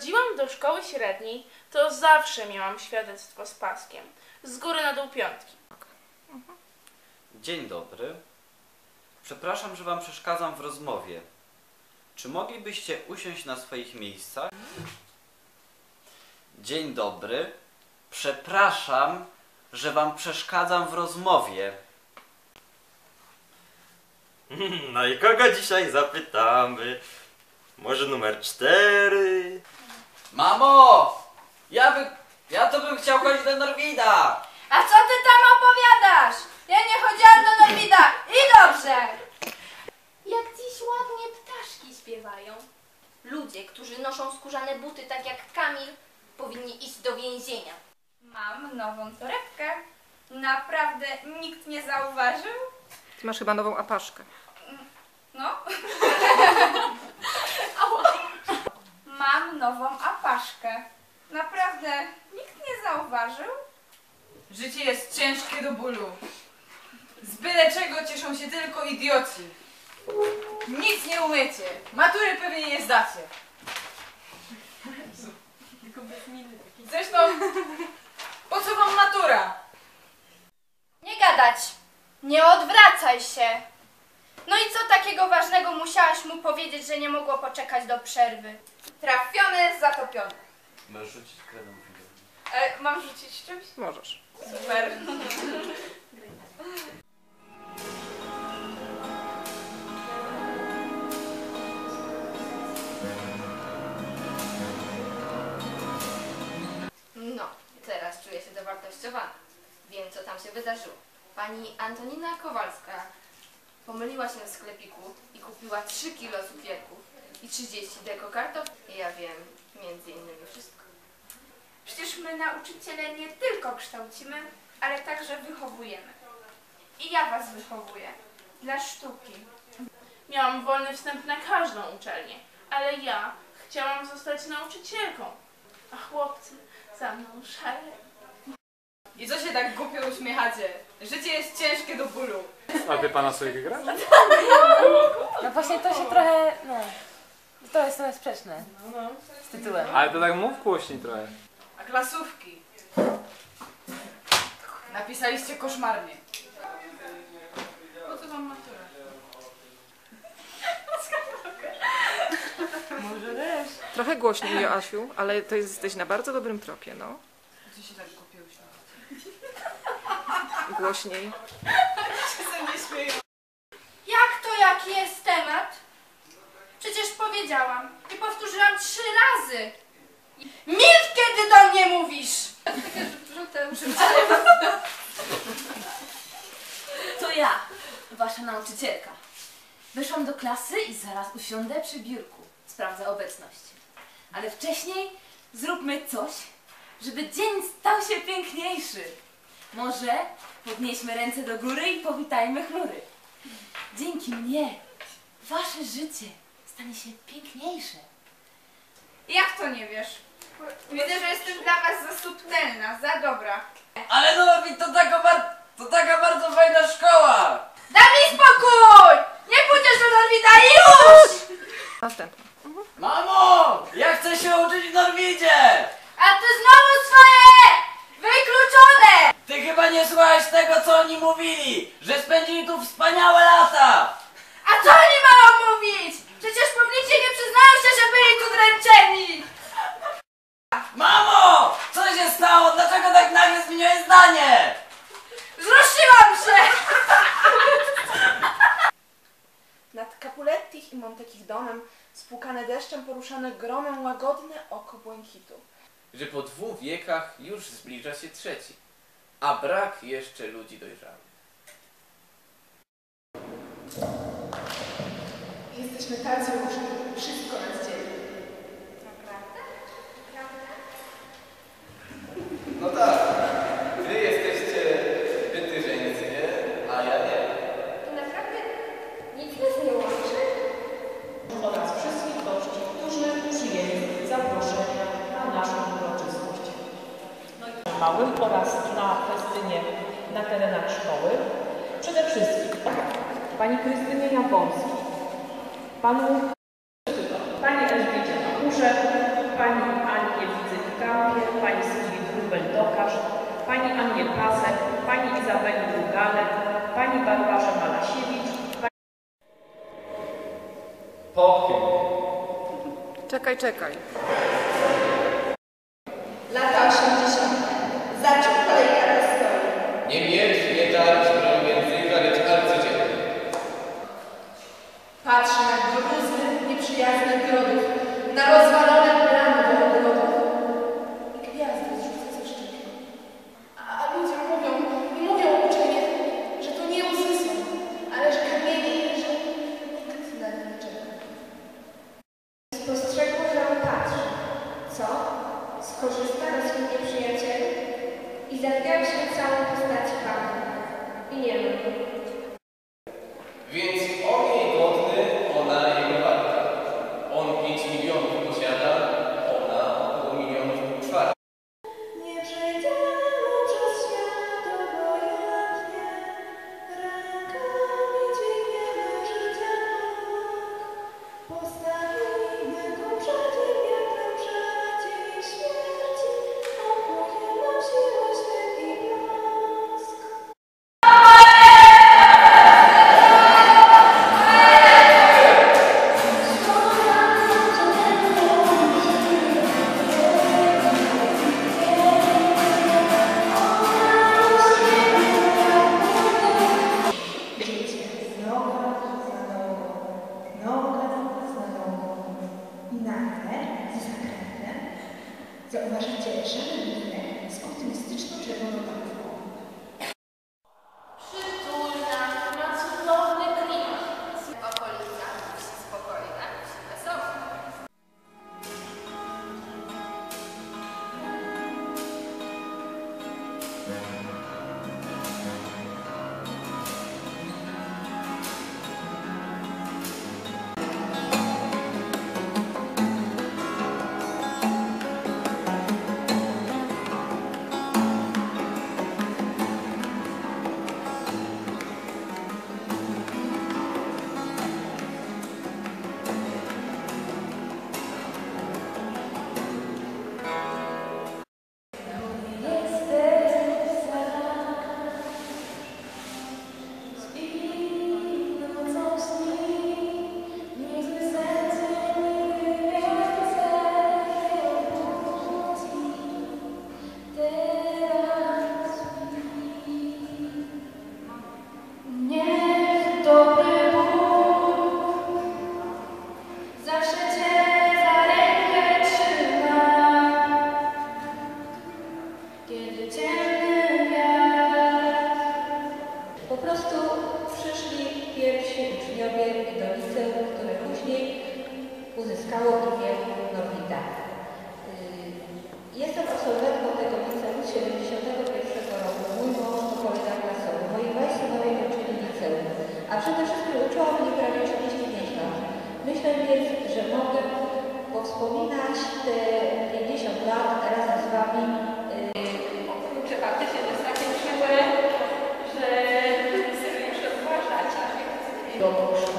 chodziłam do szkoły średniej, to zawsze miałam świadectwo z paskiem. Z góry na dół piątki. Dzień dobry. Przepraszam, że Wam przeszkadzam w rozmowie. Czy moglibyście usiąść na swoich miejscach? Dzień dobry. Przepraszam, że Wam przeszkadzam w rozmowie. No i kogo dzisiaj zapytamy? Może numer cztery? Mamo! Ja, by, ja to bym chciał chodzić do Norwida! A co ty tam opowiadasz? Ja nie chodziłam do Norwida i dobrze! Jak dziś ładnie ptaszki śpiewają. Ludzie, którzy noszą skórzane buty tak jak Kamil, powinni iść do więzienia. Mam nową torebkę. Naprawdę nikt nie zauważył? Ty masz chyba nową apaszkę. No. Mam nową apaszkę. Naprawdę nikt nie zauważył? Życie jest ciężkie do bólu. Z byle czego cieszą się tylko idioci. Nic nie umiecie. Matury pewnie nie zdacie. Zresztą, po co wam matura? Nie gadać! Nie odwracaj się! No i co takiego ważnego musiałaś mu powiedzieć, że nie mogło poczekać do przerwy? Trafiony, zatopiony. Możesz rzucić kredą. E, mam rzucić czymś? Możesz. Super. No, teraz czuję się dowartościowana. Wiem, co tam się wydarzyło. Pani Antonina Kowalska pomyliła się w sklepiku i kupiła 3 kilo cukierków i 30 deko. Ja wiem między innymi wszystko. My nauczyciele nie tylko kształcimy, ale także wychowujemy. I ja was wychowuję. Dla sztuki. Miałam wolny wstęp na każdą uczelnię, ale ja chciałam zostać nauczycielką. A chłopcy za mną szaleli. I co się tak głupio uśmiechacie? Życie jest ciężkie do bólu. A wie pana sobie gra? No właśnie to się trochę, no, to jest trochę sprzeczne z tytułem. Ale to tak mów głośniej trochę. Klasówki? Napisaliście koszmarnie. Po co wam matura? Trochę głośniej, Joasiu, ale to jesteś na bardzo dobrym tropie, no. Co się tak uśmiechacie? Głośniej. Jak to jaki jest temat? Przecież powiedziałam i powtórzyłam trzy razy. Milcz, kiedy do mnie mówisz! To ja, wasza nauczycielka. Wyszłam do klasy i zaraz usiądę przy biurku. Sprawdzę obecność. Ale wcześniej zróbmy coś, żeby dzień stał się piękniejszy. Może podnieśmy ręce do góry i powitajmy chmury. Dzięki mnie wasze życie stanie się piękniejsze. Jak to nie wiesz? Widzę, że jestem dla was za subtelna, za dobra. Ale Norwid to taka, bar- to taka bardzo fajna szkoła! Daj mi spokój! Nie pójdziesz do Norwida już! Następna. Mamo! Ja chcę się uczyć w Norwidzie! A ty znowu swoje! Wykluczone! Ty chyba nie słuchałeś tego, co oni mówili! Że spędzili tu wspaniałe lata! A co oni mają mówić? Przecież publicznie nie przyznają się, że byli tu dręczeni! Mamo! Co się stało? Dlaczego tak nagle zmieniłeś zdanie? Wzruszyłam się! Nad Capulettich i Montekich domem, spłukane deszczem, poruszane gromem łagodne oko błękitu. że po dwóch wiekach już zbliża się trzeci, a brak jeszcze ludzi dojrzałych. Jesteśmy tacy różni, wszystko nas dzieli. No tak, wy jesteście wytyżeńcy, nie? A ja nie. To naprawdę nic nas nie łączy? oraz wszystkich gości, którzy przyjęli zaproszenia na naszą uroczystość. Małym oraz na festynie na terenach szkoły przede wszystkim pani Krystynie Jabłonskiej, panu pani Elżbiecie Makusze, pani Papier, pani Sylwii Drubel-Tokarz, pani Annie Pasek, pani Izabeli Dugale, pani Barbarze Malasiewicz, Pochyl. Czekaj, czekaj. possa é. Do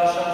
Przepraszam,